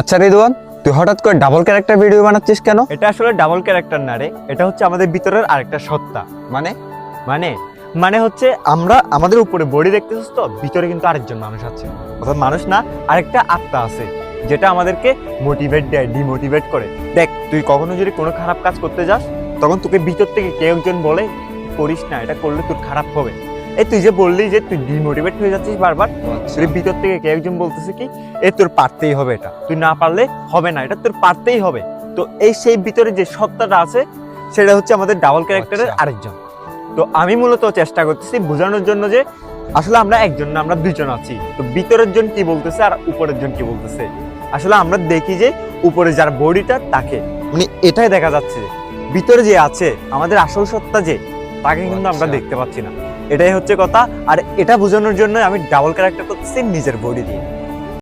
আচ্ছা রিদওয়ান তুই হঠাৎ করে ডাবল ক্যারেক্টার ভিডিও বানাচ্ছিস কেন? এটা আসলে ডাবল ক্যারেক্টার না রে এটা হচ্ছে আমাদের ভিতরের আরেকটা সত্তা। মানে? মানে? মানে হচ্ছে আমরা আমাদের উপরে বডি দেখতেছিস তো ভিতরে কিন্তু আরেকজন মানুষ আছে। অর্থাৎ মানুষ না আরেকটা আত্মা আছে যেটা আমাদেরকে মোটিভেট দেয় ডিমোটিভেট করে। দেখ তুই কখনো যদি কোনো খারাপ কাজ করতে যাস তখন তোকে ভিতর থেকে কেউ একজন বলে করিস না এটা করলে তোর খারাপ হবে। এই তুই যে বললি যে তুই ডিমোটিভেট হয়ে যাচ্ছিস বারবার তোর ভিতর থেকে কেউ একজন বলতেছে কি এ তোর পারতেই হবে এটা। তুই না পারলে হবে না এটা তোর পারতেই হবে। তো এই সেই ভিতরে যে সত্তাটা আছে সেটা হচ্ছে আমাদের ডাবল ক্যারেক্টারের আচ্ছা। আরেকজন। তো আমি মূলত চেষ্টা করতেছি বোঝানোর জন্য যে আসলে আমরা একজন না আমরা দুজন আছি। তো ভিতরের জন কি বলতেছে আর উপরের জন কি বলতেছে? আসলে আমরা দেখি যে উপরে যার বডিটা তাকে। মানে এটাই দেখা যাচ্ছে ভিতরে যে আছে আমাদের আসল সত্তা যে তাকে কিন্তু আমরা আচ্ছা। দেখতে পাচ্ছি না। এটাই হচ্ছে কথা। আর এটা বোঝানোর জন্য আমি ডাবল ক্যারেক্টার করতেছি নিজের বডি দিয়ে।